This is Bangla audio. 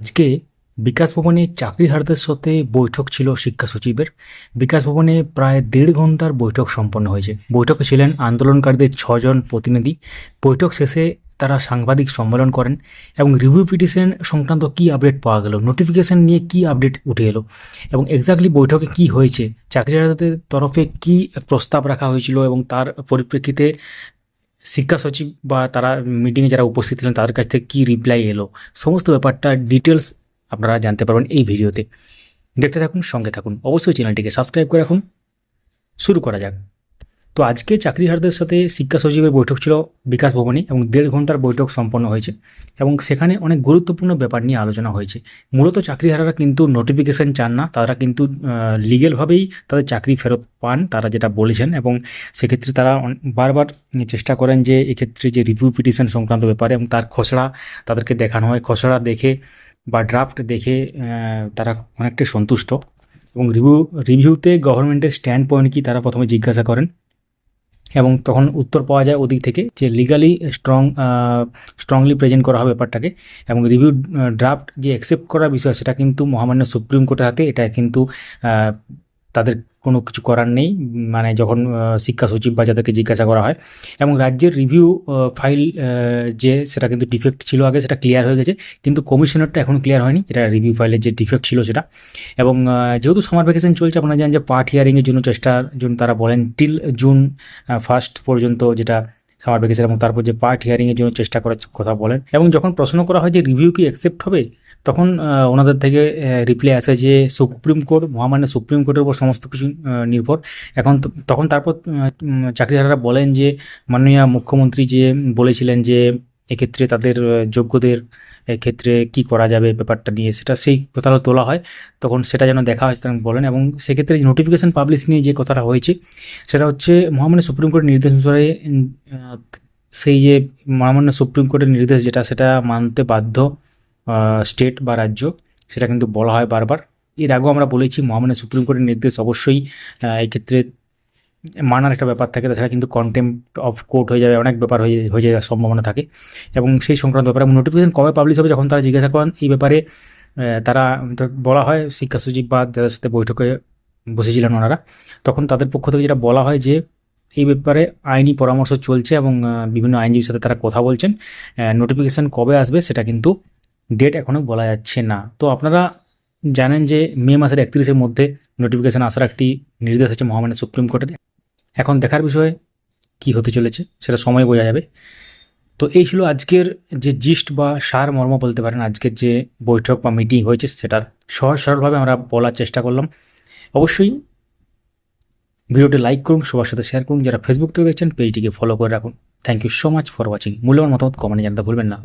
আজকে বিকাশ ভবনে চাকরিহারদের সাথে বৈঠক ছিল শিক্ষা সচিবের। বিকাশ ভবনে প্রায় দেড় ঘণ্টার বৈঠক সম্পন্ন হয়েছে। বৈঠকে ছিলেন আন্দোলনকারীদের ছজন প্রতিনিধি। বৈঠক শেষে তারা সাংবাদিক সম্মেলন করেন এবং রিভিউ পিটিশন সংক্রান্ত কী আপডেট পাওয়া গেল নোটিফিকেশন নিয়ে কী আপডেট উঠে এলো এবং এক্স্যাক্টলি বৈঠকে কি হয়েছে চাকরিহারদের তরফে কি প্রস্তাব রাখা হয়েছিল এবং তার পরিপ্রেক্ষিতে শিক্ষা সচিব বা তারা মিটিংয়ে যারা উপস্থিত ছিলেন, তাদের কাছ থেকে কী রিপ্লাই এলো? সমস্ত ব্যাপারটা ডিটেলস আপনারা জানতে পারবেন এই ভিডিওতে। দেখতে থাকুন, সঙ্গে থাকুন। অবশ্যই চ্যানেলটিকে সাবস্ক্রাইব করে রাখুন। শুরু করা যাক। তো আজকে চাকরিহারদের সাথে শিক্ষা সচিবের বৈঠক ছিল বিকাশ ভবনে এবং দেড় ঘণ্টার বৈঠক সম্পন্ন হয়েছে এবং সেখানে অনেক গুরুত্বপূর্ণ ব্যাপার নিয়ে আলোচনা হয়েছে। মূলত চাকরিহারারা কিন্তু নোটিফিকেশন চান না, তারা কিন্তু লিগেলভাবেই তাদের চাকরি ফেরত পান, তারা যেটা বলেছেন এবং সেক্ষেত্রে তারা বারবার চেষ্টা করেন যে এক্ষেত্রে যে রিভিউ পিটিশন সংক্রান্ত ব্যাপারে এবং তার খসড়া তাদেরকে দেখানো হয়। খসড়া দেখে বা ড্রাফট দেখে তারা অনেকটাই সন্তুষ্ট এবং রিভিউ রিভিউতে গভর্নমেন্টের স্ট্যান্ড পয়েন্ট কি তারা প্রথমে জিজ্ঞাসা করেন। এবং তখন উত্তর পাওয়া যায় ওদিক থেকে যে লিগালি স্ট্রং স্ট্রংলি প্রেজেন্ট করা হবে ব্যাপারটাকে এবং রিভিউ ড্রাফট যে অ্যাকসেপ্ট করার বিষয় সেটা কিন্তু মহামান্য সুপ্রিম কোর্টের হাতে, এটা কিন্তু তাদের কোনো কিছু করার নেই মানে যখন শিক্ষা সচিব বা যাদেরকে জিজ্ঞাসা করা হয় এবং রাজ্যের রিভিউ ফাইল যে সেটা কিন্তু ডিফেক্ট ছিল আগে, সেটা ক্লিয়ার হয়ে গেছে, কিন্তু কমিশনারটা এখন ক্লিয়ার হয়নি, এটা রিভিউ ফাইলের যে ডিফেক্ট ছিল সেটা। এবং যেহেতু সামার ভ্যাকেশন চলছে, আপনারা জানেন যে পার্ট হিয়ারিংয়ের জন্য চেষ্টার জন্য তারা বলেন টিল জুন ফার্স্ট পর্যন্ত যেটা সামার ভ্যাকেশন এবং তারপর যে পার্ট হিয়ারিংয়ের জন্য চেষ্টা করার কথা বলেন এবং যখন প্রশ্ন করা হয় যে রিভিউ কি অ্যাকসেপ্ট হবে, তখন ওনাদের থেকে রিপ্লাই আসে যে সুপ্রিম কোর্ট, মহামান্য সুপ্রিম কোর্টের উপর সমস্ত কিছু নির্ভর। এখন তখন তারপর চাকরিহারারা বলেন যে, মাননীয় মুখ্যমন্ত্রী যে বলেছিলেন যে এক্ষেত্রে তাদের যোগ্যদের ক্ষেত্রে কি করা যাবে ব্যাপারটা নিয়ে সেটা সেই কথাটা তোলা হয়। তখন সেটা যেন দেখা হয় তেমন বলেন এবং সেক্ষেত্রে নোটিফিকেশন পাবলিশ নিয়ে যে কথাটা হয়েছে সেটা হচ্ছে মহামান্য সুপ্রিম কোর্টের নির্দেশ অনুসারে সেই যে মহামান্য সুপ্রিম কোর্টের নির্দেশ যেটা সেটা মানতে বাধ্য স্টেট বা রাজ্য সেটা কিন্তু বলা হয় বারবার। এর আগেও আমরা বলেছি মহামান্য সুপ্রিম কোর্টের নির্দেশ অবশ্যই আহ, এই ক্ষেত্রে মানার একটা ব্যাপার থাকে, তাছাড়া কিন্তু কন্টেম্প অফ কোর্ট হয়ে যাবে, অনেক ব্যাপার হয়ে হয়ে যাওয়ার সম্ভাবনা থাকে। এবং সেই সংক্রান্ত ব্যাপারে এবং নোটিফিকেশন কবে পাবলিশ হবে যখন তারা জিজ্ঞাসা করেন, এই ব্যাপারে তারা বলা হয়, শিক্ষা সচিব বা যাদের সাথে বৈঠকে বসেছিলেন ওনারা, তখন তাদের পক্ষ থেকে যেটা বলা হয় যে, এই ব্যাপারে আইনি পরামর্শ চলছে এবং বিভিন্ন আইনজীবীর সাথে তারা কথা বলছেন। নোটিফিকেশান কবে আসবে সেটা কিন্তু ডেট এখনও বলা যাচ্ছে না। তো আপনারা জানেন যে মে মাসের একত্রিশের মধ্যে নোটিফিকেশান আসার একটি নির্দেশ আছে মহামান্য সুপ্রিম কোর্টের। এখন দেখার বিষয় কি হতে চলেছে, সেটা সময় বোঝা যাবে। তো এই ছিল আজকের যে জিস্ট বা সার মর্ম বলতে পারেন, আজকের যে বৈঠক বা মিটিং হয়েছে সেটার। সহজ সরলভাবে আমরা বলার চেষ্টা করলাম। অবশ্যই ভিডিওটি লাইক করুন, সবার সাথে শেয়ার করুন। যারা ফেসবুক থেকে দেখছেন, পেজটিকে ফলো করে রাখুন। Thank you so much for watching মূল্যবান মতামত কমেন্টে জানতে ভুলবেন না।